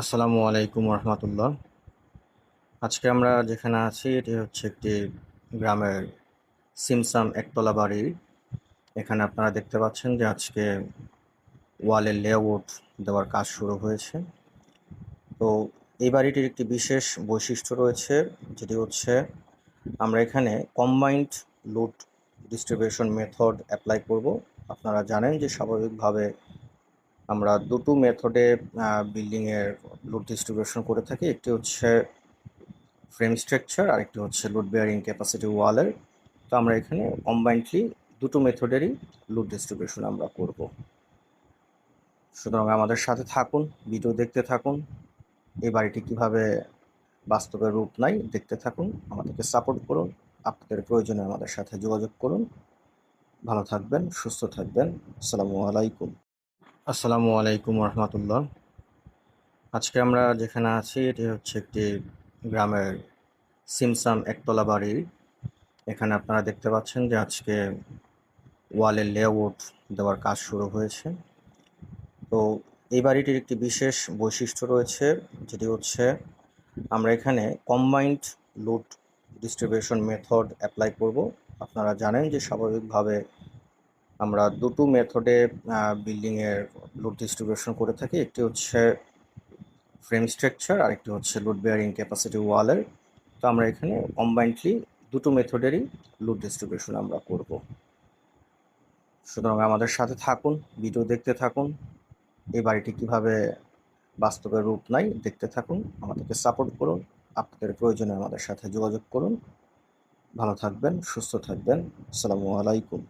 আসসালামু আলাইকুম রহমতুল্লাহ আজকে আমরা যেখানে আছি, এটি হচ্ছে একটি গ্রামের সিমসাম একতলা বাড়ি। এখানে আপনারা দেখতে পাচ্ছেন যে আজকে ওয়ালের লেআউট দেওয়ার কাজ শুরু হয়েছে। তো এই বাড়িটির একটি বিশেষ বৈশিষ্ট্য রয়েছে, যেটি হচ্ছে আমরা এখানে কম্বাইন্ড লুট ডিস্ট্রিবিউশন মেথড অ্যাপ্লাই করব। আপনারা জানেন যে স্বাভাবিকভাবে আমরা দুটো মেথডে বিল্ডিংয়ের লোড ডিস্ট্রিবিউশন করে থাকি। একটি হচ্ছে ফ্রেম স্ট্রাকচার আর একটি হচ্ছে লোড বেয়ারিং ক্যাপাসিটি ওয়ালের তো আমরা এখানে কম্বাইন্ডলি দুটো মেথডেরই লোড ডিস্ট্রিবিউশন আমরা করব। সুতরাং আমাদের সাথে থাকুন ভিডিও দেখতে থাকুন। এই বাড়িটি কীভাবে বাস্তবে রূপ নাই, দেখতে থাকুন। আমাদেরকে সাপোর্ট করুন। আপনাদের প্রয়োজনে আমাদের সাথে যোগাযোগ করুন। ভালো থাকবেন, সুস্থ থাকবেন। আসসালামু আলাইকুম। আসসালামু আলাইকুম রহমতুল্লাহ। আজকে আমরা যেখানে আছি, এটি হচ্ছে একটি গ্রামের সিমসাম একতলা বাড়ি। এখানে আপনারা দেখতে পাচ্ছেন যে আজকে ওয়ালের লেআউট দেওয়ার কাজ শুরু হয়েছে। তো এই বাড়িটির একটি বিশেষ বৈশিষ্ট্য রয়েছে, যেটি হচ্ছে আমরা এখানে কম্বাইন্ড লুট ডিস্ট্রিবিউশন মেথড অ্যাপ্লাই করব। আপনারা জানেন যে স্বাভাবিকভাবে আমরা দুটো মেথডে বিল্ডিংয়ের লোড ডিস্ট্রিবিউশন করে থাকি। একটি হচ্ছে ফ্রেম স্ট্রাকচার আর একটি হচ্ছে লোড বেয়ারিং ক্যাপাসিটি ওয়ালের তো আমরা এখানে কম্বাইন্ডলি দুটো মেথডেরই লোড ডিস্ট্রিবিউশন আমরা করব। সুতরাং আমাদের সাথে থাকুন ভিডিও দেখতে থাকুন। এই বাড়িটি কীভাবে বাস্তবে রূপ নাই, দেখতে থাকুন। আমাদেরকে সাপোর্ট করুন। আপনাদের প্রয়োজনে আমাদের সাথে যোগাযোগ করুন। ভালো থাকবেন, সুস্থ থাকবেন। আসসালামু আলাইকুম।